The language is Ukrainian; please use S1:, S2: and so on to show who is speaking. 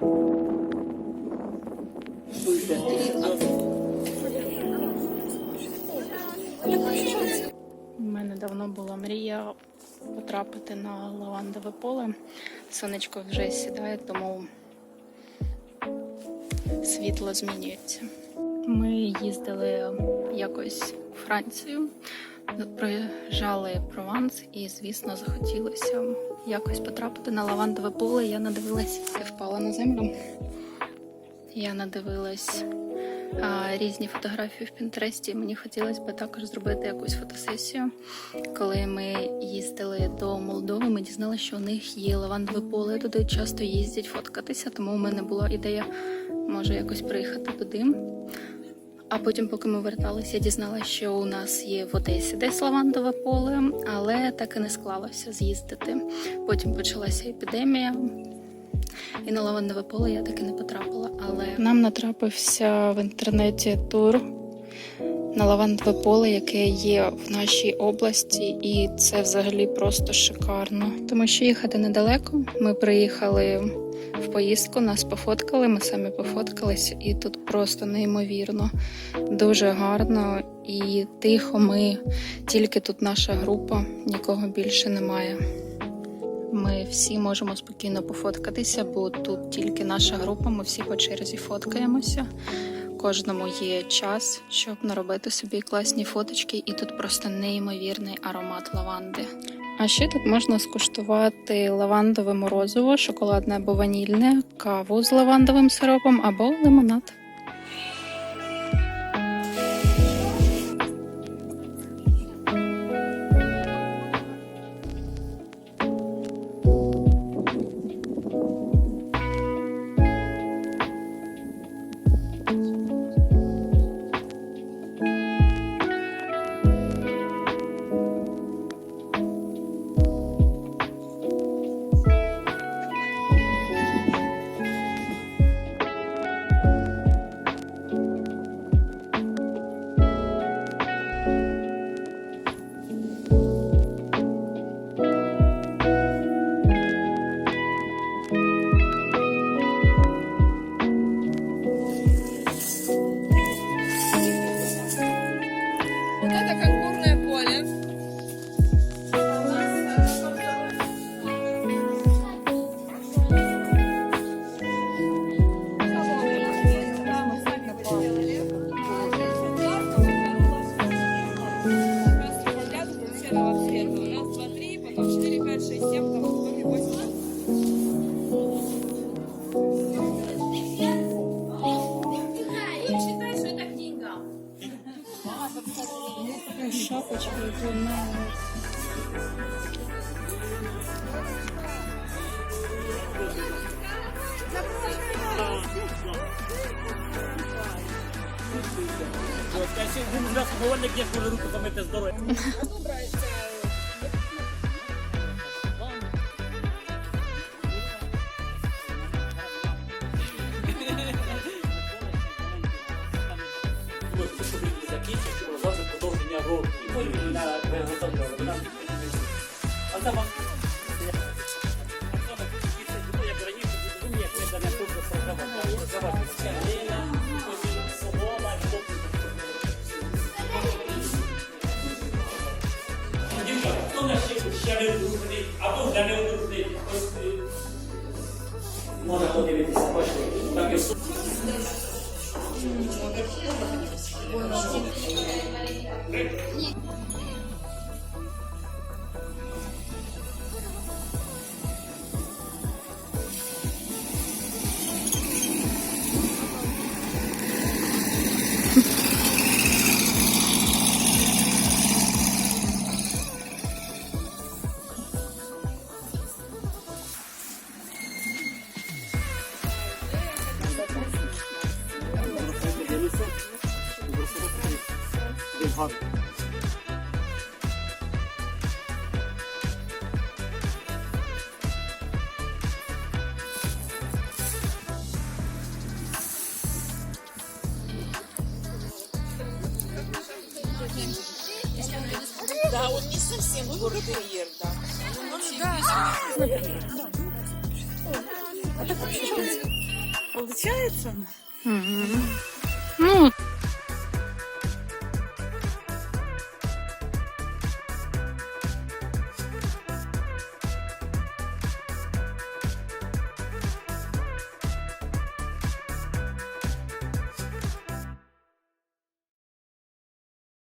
S1: У мене давно була мрія потрапити на лавандове поле. Сонечко вже сідає, тому світло змінюється. Ми їздили якось у Францію, проїжджали Прованс, і, звісно, захотілося якось потрапити на лавандове поле. Я надивилась, я впала на землю. Я надивилась а, різні фотографії в Пінтересті. Мені хотілося б також зробити якусь фотосесію. Коли ми їздили до Молдови, ми дізналися, що у них є лавандове поле. Туди часто їздять фоткатися, тому у мене була ідея, може якось приїхати туди. А потім, поки ми верталися, дізналася, що у нас є в Одесі десь лавандове поле, але так і не склалося з'їздити. Потім почалася епідемія, і на лавандове поле я таки не потрапила. Але нам натрапився в інтернеті тур на лавандове поле, яке є в нашій області, і це взагалі просто шикарно. Тому що їхати недалеко. Ми приїхали в поїздку, нас пофоткали, ми самі пофоткалися, і тут просто неймовірно, дуже гарно і тихо. Ми тільки тут наша група, нікого більше немає. Ми всі можемо спокійно пофоткатися, бо тут тільки наша група, ми всі по черзі фоткаємося. Кожному є час, щоб наробити собі класні фоточки, і тут просто неймовірний аромат лаванди. А ще тут можна скуштувати лавандове морозиво, шоколадне або ванільне, каву з лавандовим сиропом або лимонад.
S2: Закінчити, завжди продовження року. І потім на виготовлення. А це вам як раніше, як ми за не тут програма. Ще, не одружений, або вже не одружений, ось е, можна подивитися, бачите, так і су-
S3: Да, он не совсем бургерьер, да. Он да,
S2: Получается?
S1: Ну,